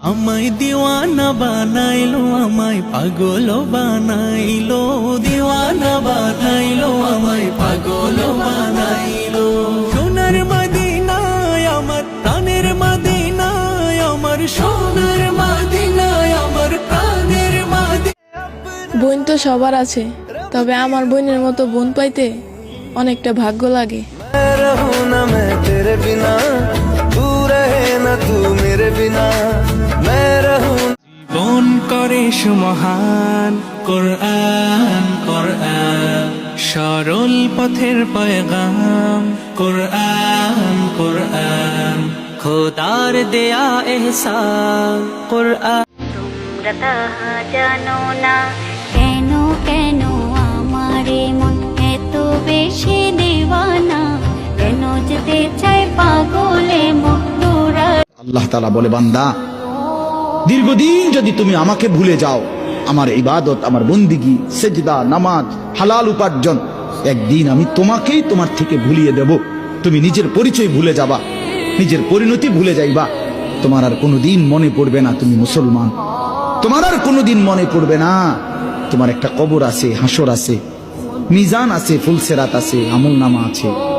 আমায় দিওয়ানা বানাইলো আমায় পাগল বানাইলো দিওয়ানা বানাইলো আমায় পাগল বানাইলো। সোনার মাদিনায় আমার প্রাণের মাদিনায় আমার সোনার মাদিনায় আমার প্রাণের মাদি বোন তো সবার আছে তবে আমার বোনের মতো বোন পাইতে অনেকটা ভাগ্য লাগে। রহু না মে তেরে বিনা জীবন করে সুমহান। কোরআন কোরআন। সরল পথের পয়গাম। কোরআন কোরআন। খোদার দেয়া এহসান। কোরআন। তোমরা তাহা জানো না। কেন কেন আমারে মন এত বেশি দেওয়ানা কেন যেতে চাই পাগলে মুক্তরা আল্লাহ তালা বলে বান্দা দীর্ঘদিন যদি তুমি আমাকে ভুলে যাও, আমার ইবাদত, আমার বন্দিগি, সেজদা, নামাজ, হালাল উপার্জন, একদিন আমি তোমাকেই তোমার থেকে ভুলিয়ে দেব। তুমি নিজের পরিচয় ভুলে যাবা, নিজের পরিণতি ভুলে যাইবা। তোমার আর কোনোদিন মনে পড়বে না তুমি মুসলমান। তোমার আর কোনোদিন মনে পড়বে না, তোমার একটা কবর আছে, হাসর আছে, মিজান আছে, ফুলসেরাত আছে, আমল নামা আছে।